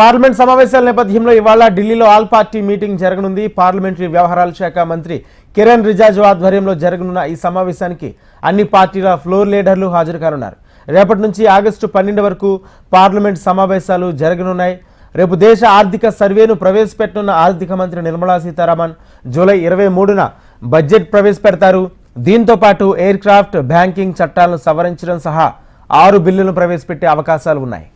Parliament సమావేశాల నేపథ్యంలో ఇవాళ ఢిల్లీలో ఆల్ పార్టీ మీటింగ్ జరగనుంది. పార్లమెంటరీ వ్యవహారాల శాఖ మంత్రి కిరణ్ రిజాజు ఆధ్వర్యంలో జరగనున్న ఈ సమావేశానికి అన్ని పార్టీల ఫ్లోర్ లీడర్లు హాజరు కానున్నారు. రేపటి నుంచి ఆగస్టు పన్నెండు వరకు పార్లమెంట్ సమావేశాలు జరగనున్నాయి. రేపు దేశ ఆర్థిక సర్వేను ప్రవేశపెట్టనున్న ఆర్థిక మంత్రి నిర్మలా సీతారామన్ జూలై ఇరవై మూడున బడ్జెట్ ప్రవేశపెడతారు. దీంతో పాటు ఎయిర్ క్రాఫ్ట్ బ్యాంకింగ్ చట్టాలను సవరించడం సహా ఆరు బిల్లులను ప్రవేశపెట్టే అవకాశాలు ఉన్నాయి.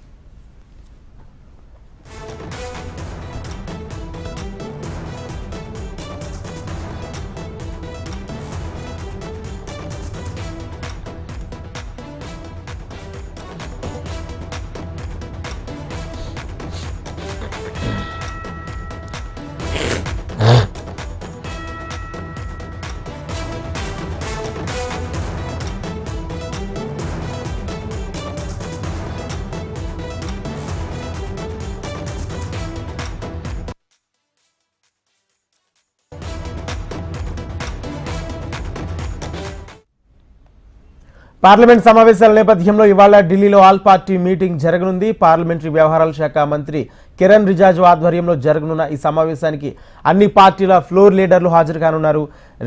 పార్లమెంట్ సమావేశాల నేపథ్యంలో ఇవాళ ఢిల్లీలో ఆల్ పార్టీ మీటింగ్ జరగనుంది. పార్లమెంటరీ వ్యవహారాల శాఖ మంత్రి కిరణ్ రిజాజు ఆధ్వర్యంలో జరగనున్న ఈ సమావేశానికి అన్ని పార్టీల ఫ్లోర్ లీడర్లు హాజరు కానున్నారు.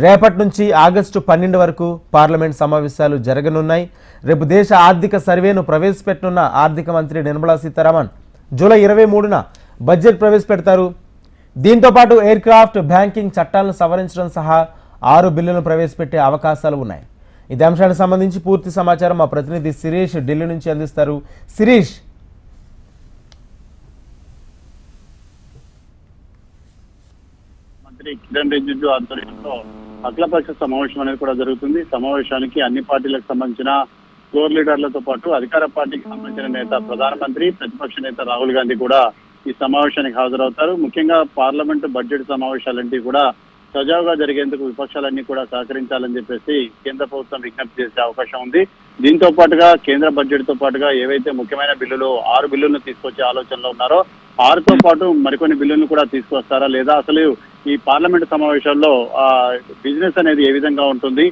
రేపటి నుంచి ఆగస్టు పన్నెండు వరకు పార్లమెంట్ సమావేశాలు జరగనున్నాయి. రేపు దేశ ఆర్థిక సర్వేను ప్రవేశపెట్టనున్న ఆర్థిక మంత్రి నిర్మలా సీతారామన్ జూలై ఇరవై మూడున బడ్జెట్ ప్రవేశపెడతారు. దీంతో పాటు ఎయిర్ క్రాఫ్ట్ బ్యాంకింగ్ చట్టాలను సవరించడం సహా ఆరు బిల్లులను ప్రవేశపెట్టే అవకాశాలు ఉన్నాయి. ఇదే అంశానికి సంబంధించి పూర్తి సమాచారం మా ప్రతినిధి శిరీష్ ఢిల్లీ నుంచి అందిస్తారు. శిరీష్! మంత్రి కిరణ్ రిజిజు ఆధ్వర్యంలో అఖిలపక్ష సమావేశం అనేది కూడా జరుగుతుంది. సమావేశానికి అన్ని పార్టీలకు సంబంధించిన ఫ్లోర్ లీడర్లతో పాటు అధికార పార్టీకి సంబంధించిన నేత ప్రధానమంత్రి ప్రతిపక్ష నేత రాహుల్ గాంధీ కూడా ఈ సమావేశానికి హాజరవుతారు. ముఖ్యంగా పార్లమెంటు బడ్జెట్ సమావేశాలంటే కూడా సజావుగా జరిగేందుకు విపక్షాలన్నీ కూడా సహకరించాలని చెప్పేసి కేంద్ర ప్రభుత్వం విజ్ఞప్తి చేసే అవకాశం ఉంది. దీంతో పాటుగా కేంద్ర బడ్జెట్తో పాటుగా ఏవైతే ముఖ్యమైన బిల్లులు ఆరు బిల్లులను తీసుకొచ్చే ఆలోచనలో ఉన్నారో ఆరుతో పాటు మరికొన్ని బిల్లులను కూడా తీసుకొస్తారా లేదా? అసలు ఈ పార్లమెంట్ సమావేశాల్లో ఆ బిజినెస్ అనేది ఏ విధంగా ఉంటుంది?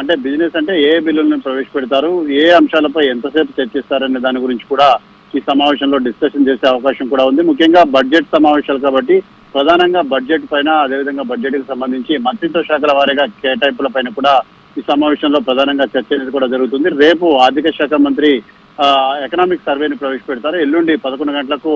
అంటే బిజినెస్ అంటే ఏ బిల్లులను ప్రవేశపెడతారు? ఏ అంశాలపై ఎంతసేపు చర్చిస్తారనే దాని గురించి కూడా ఈ సమావేశంలో డిస్కషన్ చేసే అవకాశం కూడా ఉంది. ముఖ్యంగా బడ్జెట్ సమావేశాలు కాబట్టి ప్రధానంగా బడ్జెట్ పైన అదేవిధంగా బడ్జెట్కి సంబంధించి మంత్రిత్వ శాఖల వారీగా కేటాయింపుల పైన కూడా ఈ సమావేశంలో ప్రధానంగా చర్చ అనేది కూడా జరుగుతుంది. రేపు ఆర్థిక శాఖ మంత్రి ఆ, ఎకనామిక్ సర్వేని ప్రవేశపెడతారు. ఎల్లుండి పదకొండు గంటలకు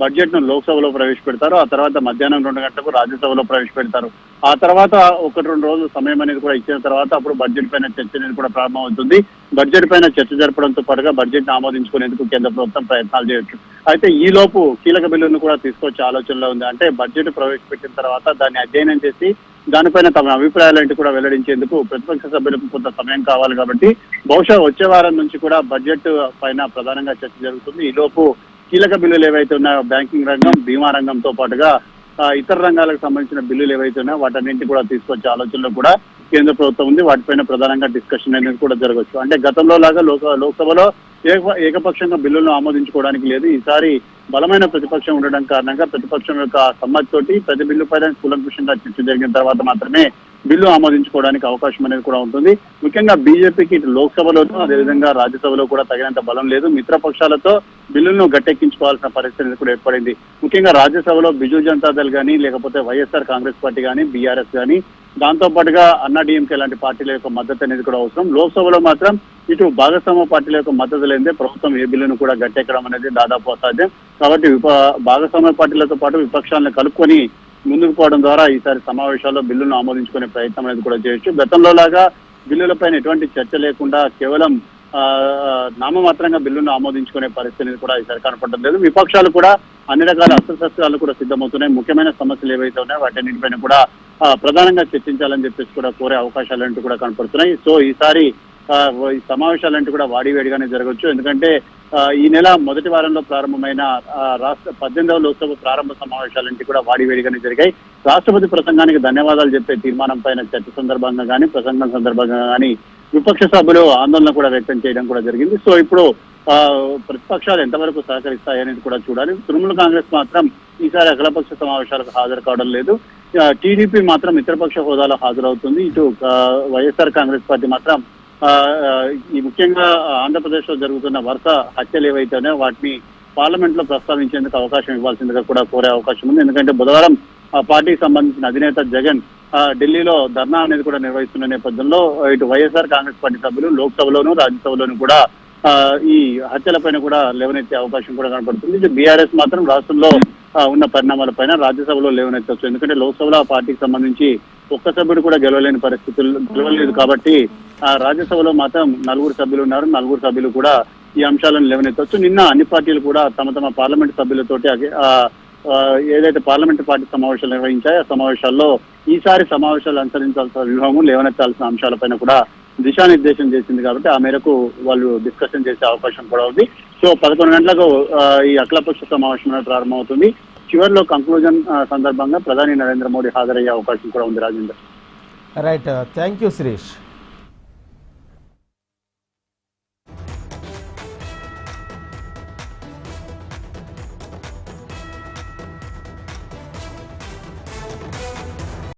బడ్జెట్ను లోక్సభలో ప్రవేశపెడతారు. ఆ తర్వాత మధ్యాహ్నం రెండు గంటలకు రాజ్యసభలో ప్రవేశపెడతారు. ఆ తర్వాత ఒకటి రెండు రోజులు సమయం అనేది కూడా ఇచ్చిన తర్వాత అప్పుడు బడ్జెట్ పైన చర్చ అనేది కూడా ప్రారంభమవుతుంది బడ్జెట్ పైన చర్చ జరపడంతో పాటుగా బడ్జెట్ను ఆమోదించుకునేందుకు కేంద్ర ప్రభుత్వం ప్రయత్నాలు చేయొచ్చు. అయితే ఈ లోపు కీలక బిల్లును కూడా తీసుకొచ్చే ఆలోచనలో ఉంది. అంటే బడ్జెట్ ప్రవేశపెట్టిన తర్వాత దాన్ని అధ్యయనం చేసి దానిపైన తమ అభిప్రాయాలంటూ కూడా వెల్లడించేందుకు ప్రతిపక్ష సభ్యులకు కొంత సమయం కావాలి కాబట్టి బహుశా వచ్చే వారం నుంచి కూడా బడ్జెట్ పైన ప్రధానంగా చర్చ జరుగుతుంది. ఈ లోపు కీలక బిల్లులు ఏవైతే ఉన్నాయో బ్యాంకింగ్ రంగం బీమా రంగంతో పాటుగా ఇతర రంగాలకు సంబంధించిన బిల్లులు ఏవైతే ఉన్నాయో వాటన్నింటి కూడా తీసుకొచ్చే ఆలోచనలో కూడా కేంద్ర ప్రభుత్వం ఉంది. వాటిపైన ప్రధానంగా డిస్కషన్ అనేది కూడా జరగవచ్చు. అంటే గతంలో లాగా లోక లోక్సభలో ఏకపక్షంగా బిల్లులను ఆమోదించుకోవడానికి లేదు. ఈసారి బలమైన ప్రతిపక్షం ఉండడం కారణంగా ప్రతిపక్షం యొక్క సమ్మతితోటి ప్రతి బిల్లు పైన కూలంకుషంగా చర్చ జరిగిన తర్వాత మాత్రమే బిల్లు ఆమోదించుకోవడానికి అవకాశం అనేది కూడా ఉంటుంది. ముఖ్యంగా బీజేపీకి ఇటు లోక్సభలోనూ అదేవిధంగా రాజ్యసభలో కూడా తగినంత బలం లేదు. మిత్రపక్షాలతో బిల్లులను గట్టెక్కించుకోవాల్సిన పరిస్థితి అనేది కూడా ఏర్పడింది. ముఖ్యంగా రాజ్యసభలో బిజు జనతాదళ్ కానీ లేకపోతే వైఎస్ఆర్ కాంగ్రెస్ పార్టీ కానీ బీఆర్ఎస్ కానీ దాంతో పాటుగా అన్నా డిఎంకే లాంటి పార్టీల యొక్క మద్దతు అనేది కూడా అవసరం. లోక్సభలో మాత్రం ఇటు భాగస్వామ్య పార్టీల యొక్క మద్దతు లేదే ప్రభుత్వం ఏ బిల్లును కూడా గట్టెక్కడం అనేది దాదాపు అసాధ్యం. కాబట్టి విప భాగస్వామ్య పార్టీలతో పాటు విపక్షాలను కలుపుకొని ముందుకు పోవడం ద్వారా ఈసారి సమావేశాల్లో బిల్లును ఆమోదించుకునే ప్రయత్నం అనేది కూడా చేయొచ్చు. గతంలో లాగా బిల్లులపైన ఎటువంటి చర్చ లేకుండా కేవలం ఆ, నామమాత్రంగా బిల్లును ఆమోదించుకునే పరిస్థితి అనేది కూడా ఈసారి కనపడడం లేదు. విపక్షాలు కూడా అన్ని రకాల అస్త్రశస్త్రాలు కూడా సిద్ధమవుతున్నాయి. ముఖ్యమైన సమస్యలు ఏవైతే ఉన్నాయో వాటన్నిటిపైన కూడా ప్రధానంగా చర్చించాలని చెప్పేసి కూడా కోరే అవకాశాలంటూ కూడా కనపడుతున్నాయి. సో ఈసారి ఆ, ఈ సమావేశాలంటూ కూడా వాడివేడిగానే జరగవచ్చు ఎందుకంటే ఈ నెల మొదటి వారంలో ప్రారంభమైన రాష్ట్ర పద్దెనిమిదవ లోక్సభ ప్రారంభ సమావేశాలంటే కూడా వాడివేడిగానే జరిగాయి. రాష్ట్రపతి ప్రసంగానికి ధన్యవాదాలు చెప్పే తీర్మానం పైన చర్చ సందర్భంగా కానీ ప్రసంగం సందర్భంగా కానీ విపక్ష సభ్యులు ఆందోళన కూడా వ్యక్తం చేయడం కూడా జరిగింది. సో ఇప్పుడు ఆ, ప్రతిపక్షాలు ఎంతవరకు సహకరిస్తాయనేది కూడా చూడాలి. తృణమూల కాంగ్రెస్ మాత్రం ఈసారి అఖిలపక్ష సమావేశాలకు హాజరు కావడం లేదు. టీడీపీ మాత్రం మిత్రపక్ష హోదాలో హాజరవుతుంది. ఇటు వైఎస్ఆర్ కాంగ్రెస్ పార్టీ మాత్రం ఆ, ఈ ముఖ్యంగా ఆంధ్రప్రదేశ్లో జరుగుతున్న వరుస హత్యలు ఏవైతేనే వాటిని పార్లమెంట్లో ప్రస్తావించేందుకు అవకాశం ఇవ్వాల్సిందిగా కూడా కోరే అవకాశం ఉంది. ఎందుకంటే బుధవారం ఆ పార్టీకి సంబంధించిన అధినేత జగన్ ఆ, ఢిల్లీలో ధర్నా అనేది కూడా నిర్వహిస్తున్న నేపథ్యంలో ఇటు వైఎస్ఆర్ కాంగ్రెస్ పార్టీ సభ్యులు లోక్సభలోను రాజ్యసభలోను కూడా ఈ ఈ హత్యలపైన కూడా లేవనెత్తే అవకాశం కూడా కనపడుతుంది. ఇది బీఆర్ఎస్ మాత్రం రాష్ట్రంలో ఉన్న పరిణామాలపైన రాజ్యసభలో లేవనెత్తవచ్చు ఎందుకంటే లోక్సభలో ఆ పార్టీకి సంబంధించి ఒక్క సభ్యుడు కూడా గెలవలేని పరిస్థితులు గెలవలేదు కాబట్టి ఆ రాజ్యసభలో మాత్రం నలుగురు సభ్యులు ఉన్నారు. నలుగురు సభ్యులు కూడా ఈ అంశాలను లేవనెత్తవచ్చు నిన్న అన్ని పార్టీలు కూడా తమ తమ పార్లమెంట్ సభ్యులతోటి ఆ, ఏదైతే పార్లమెంట్ పార్టీ సమావేశాలు నిర్వహించాయో ఆ సమావేశాల్లో ఈసారి సమావేశాలు అనుసరించాల్సిన వ్యూహము లేవనెత్తాల్సిన అంశాలపైన కూడా దిశానిర్దేశం చేసింది కాబట్టి ఆ మేరకు వాళ్ళు డిస్కషన్ చేసే అవకాశం కూడా ఉంది. సో పదకొండు గంటలకు ఈ అఖిలపక్ష సమావేశం ప్రారంభమవుతుంది. చివరిలో కంక్లూజన్ సందర్భంగా ప్రధాని నరేంద్ర మోడీ హాజరయ్యే అవకాశం కూడా ఉంది Rajender. Right thank you Sirish